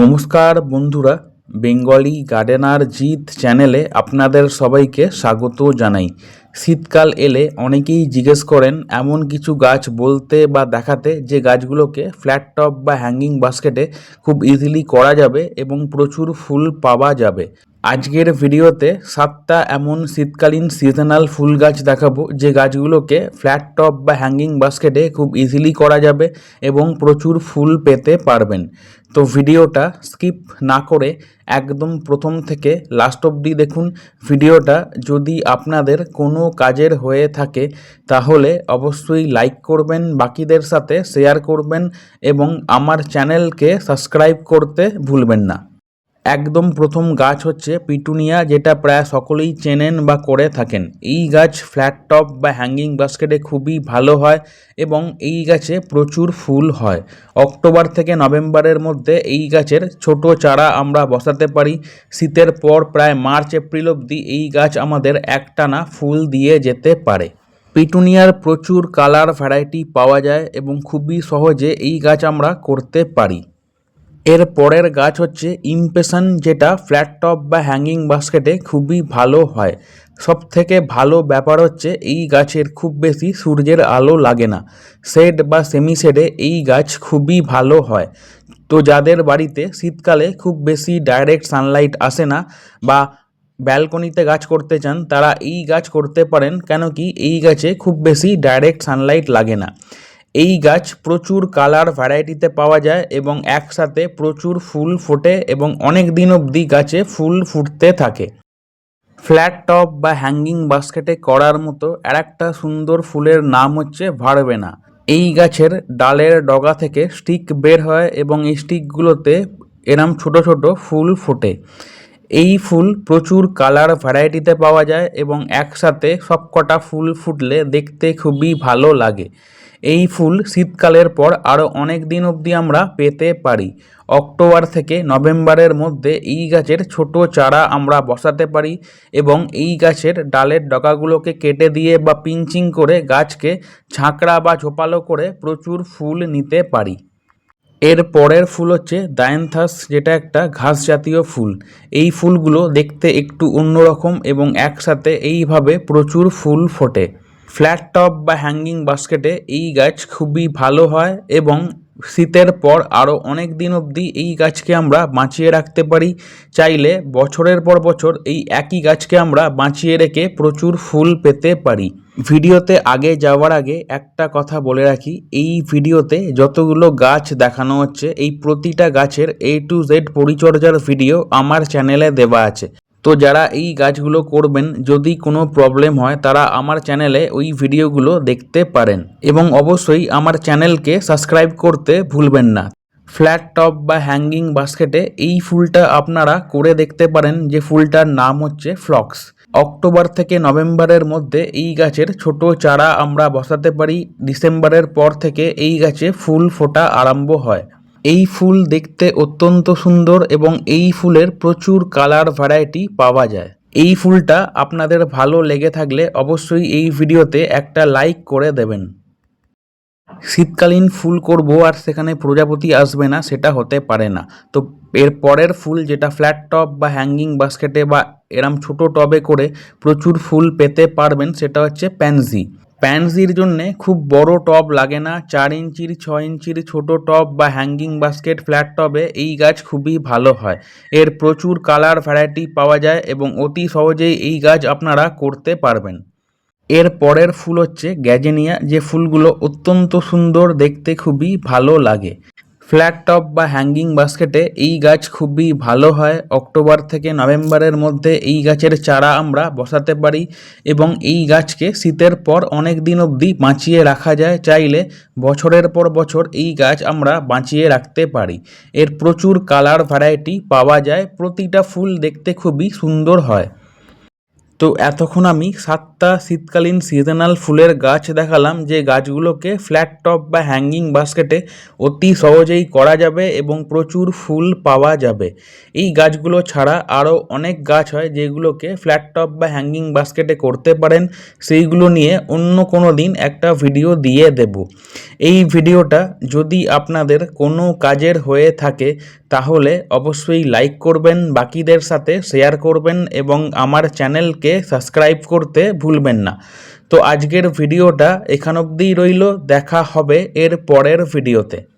নমস্কার বন্ধুরা, Bengali gardener জিত চ্যানেলে আপনাদের সবাইকে স্বাগত জানাই। শীতকাল এলে অনেকেই জিজ্ঞেস করেন, এমন কিছু গাছ বলতে বা দেখাতে যে গাছগুলোকে ফ্ল্যাট টপ বা হ্যাঙ্গিং বাস্কেটে খুব ইজিলি করা যাবে এবং প্রচুর ফুল পাওয়া যাবে। আজকের ভিডিওতে সাতটা এমন শীতকালীন সিজনাল ফুল গাছ দেখাবো, যে গাছগুলোকে ফ্ল্যাট টপ বা হ্যাঙ্গিং বাস্কেটে খুব ইজিলি করা যাবে এবং প্রচুর ফুল পেতে পারবেন। তো ভিডিওটা স্কিপ না করে একদম প্রথম থেকে লাস্ট অবধি দেখুন। ভিডিওটা যদি আপনাদের কোনো কাজের হয়ে থাকে, তাহলে অবশ্যই লাইক করবেন, বাকিদের সাথে শেয়ার করবেন এবং আমার চ্যানেলকে সাবস্ক্রাইব করতে ভুলবেন না। একদম প্রথম গাছ হচ্ছে পিটুনিয়া, যেটা প্রায় সকলেই চেনেন বা করে থাকেন। এই গাছ ফ্ল্যাট টপ বা হ্যাঙ্গিং বাস্কেটে খুবই ভালো হয় এবং এই গাছে প্রচুর ফুল হয়। অক্টোবর থেকে নভেম্বরের মধ্যে এই গাছের ছোট চারা আমরা বসাতে পারি। শীতের পর প্রায় মার্চ, এপ্রিল অবধি এই গাছ আমাদের একটানা ফুল দিয়ে যেতে পারে। পিটুনিয়ার প্রচুর কালার ভ্যারাইটি পাওয়া যায় এবং খুবই সহজে এই গাছ আমরা করতে পারি। এর পরের গাছ হচ্ছে ইমপেশন যেটা ফ্ল্যাট টপ বা হ্যাঙ্গিং বাস্কেটে খুবই ভালো হয়। সব থেকে ভালো ব্যাপার হচ্ছে এই গাছের খুব বেশি সূর্যের আলো লাগে না। শেড বা সেমি শেডে এই গাছ খুবই ভালো হয়। তো যাদের বাড়িতে শীতকালে খুব বেশি ডাইরেক্ট সানলাইট আসে না বা ব্যালকনিতে গাছ করতে চান, তারা এই গাছ করতে পারেন, কেন কি এই গাছে খুব বেশি ডাইরেক্ট সানলাইট লাগে না। এই গাছ প্রচুর কালার ভ্যারাইটিতে পাওয়া যায় এবং একসাথে প্রচুর ফুল ফোটে এবং অনেক দিন অবধি গাছে ফুল ফুটতে থাকে। ফ্ল্যাট টপ বা হ্যাঙ্গিং বাস্কেটে করার মতো আর একটা সুন্দর ফুলের নাম হচ্ছে ভারবেনা এই গাছের ডালের ডগা থেকে স্টিক বের হয় এবং এই স্টিকগুলোতে এরম ছোট ছোট ফুল ফোটে। এই ফুল প্রচুর কালার ভ্যারাইটিতে পাওয়া যায় এবং একসাথে সবকটা ফুল ফুটলে দেখতে খুবই ভালো লাগে। এই ফুল শীতকালের পর আরও অনেক দিন অবধি আমরা পেতে পারি। অক্টোবর থেকে নভেম্বরের মধ্যে এই গাছের ছোট চারা আমরা বসাতে পারি এবং এই গাছের ডালের ডগাগুলোকে কেটে দিয়ে বা পিঞ্চিং করে গাছকে ঝাঁকড়া বা ঝোপালো করে প্রচুর ফুল নিতে পারি। এর পরের ফুল হচ্ছে ডায়ান্থাস যেটা একটা ঘাস জাতীয় ফুল। এই ফুলগুলো দেখতে একটু অন্যরকম এবং একসাথে এইভাবে প্রচুর ফুল ফোটে। ফ্ল্যাট টপ বা হ্যাঙ্গিং বাস্কেটে এই গাছ খুবই ভালো হয় এবং শীতের পর আরও অনেক দিন অবধি এই গাছকে আমরা বাঁচিয়ে রাখতে পারি। চাইলে বছরের পর বছর এই একই গাছকে আমরা বাঁচিয়ে রেখে প্রচুর ফুল পেতে পারি। ভিডিওতে আগে যাওয়ার আগে একটা কথা বলে রাখি, এই ভিডিওতে যতগুলো গাছ দেখানো হচ্ছে, এই প্রতিটা গাছের এ টু জেড পরিচর্যার ভিডিও আমার চ্যানেলে দেওয়া আছে। তো যারা এই গাছগুলো করবেন, যদি কোনো প্রবলেম হয়, তারা আমার চ্যানেলে ওই ভিডিওগুলো দেখতে পারেন। এবং অবশ্যই আমার চ্যানেলকে সাবস্ক্রাইব করতে ভুলবেন না। ফ্ল্যাট টপ বা হ্যাঙ্গিং বাস্কেটে এই ফুলটা আপনারা করে দেখতে পারেন, যে ফুলটার নাম হচ্ছে ফ্লক্স অক্টোবর থেকে নভেম্বরের মধ্যে এই গাছের ছোট চারা আমরা বসাতে পারি। ডিসেম্বরের পর থেকে এই গাছে ফুল ফোটা আরম্ভ হয়। এই ফুল দেখতে অত্যন্ত সুন্দর এবং এই ফুলের প্রচুর কালার ভ্যারাইটি পাওয়া যায়। এই ফুলটা আপনাদের ভালো লেগে থাকলে অবশ্যই এই ভিডিওতে একটা লাইক করে দেবেন। শীতকালীন ফুল করব আর সেখানে প্রজাপতি আসবে না, সেটা হতে পারে না। তো এর পরের ফুল যেটা ফ্ল্যাট টপ বা হ্যাঙ্গিং বাস্কেটে বা এরম ছোট টবে করে প্রচুর ফুল পেতে পারবেন, সেটা হচ্ছে প্যানজি প্যানজির জন্যে খুব বড় টব লাগে না, চার ইঞ্চির ছ ইঞ্চির ছোট টব বা হ্যাঙ্গিং বাস্কেট ফ্ল্যাট টবে এই গাছ খুবই ভালো হয়। এর প্রচুর কালার ভ্যারাইটি পাওয়া যায় এবং অতি সহজেই এই গাছ আপনারা করতে পারবেন। এর পরের ফুল হচ্ছে গ্যাজেনিয়া, যে ফুলগুলো অত্যন্ত সুন্দর দেখতে খুবই ভালো লাগে। ফ্ল্যাট টপ বা হ্যাঙ্গিং বাস্কেটে এই গাছ খুবই ভালো হয়। অক্টোবর থেকে নভেম্বরের মধ্যে এই গাছের চারা আমরা বসাতে পারি এবং এই গাছকে শীতের পর অনেক দিন অবধি বাঁচিয়ে রাখা যায়। চাইলে বছরের পর বছর এই গাছ আমরা বাঁচিয়ে রাখতে পারি। এর প্রচুর কালার ভ্যারাইটি পাওয়া যায়। প্রতিটা ফুল দেখতে খুবই সুন্দর হয়। তো এতক্ষণ আমি সাতটা শীতকালীন সিজনাল ফুলের গাছ দেখালাম, যে গাছগুলোকে ফ্ল্যাট টপ বা হ্যাঙ্গিং বাস্কেটে অতি সহজেই করা যাবে এবং প্রচুর ফুল পাওয়া যাবে। এই গাছগুলো ছাড়া আরও অনেক গাছ হয় যেগুলোকে ফ্ল্যাট টপ বা হ্যাঙ্গিং বাস্কেটে করতে পারেন। সেইগুলো নিয়ে অন্য কোনো দিন একটা ভিডিও দিয়ে দেব। এই ভিডিওটা যদি আপনাদের কোনো কাজের হয়ে থাকে, তাহলে অবশ্যই লাইক করবেন, বাকিদের সাথে শেয়ার করবেন এবং আমার চ্যানেলকে সাবস্ক্রাইব করতে ভুলবেন না। তো আজকের ভিডিওটা এখান অবধিই রইল, দেখা হবে এর পরের ভিডিওতে।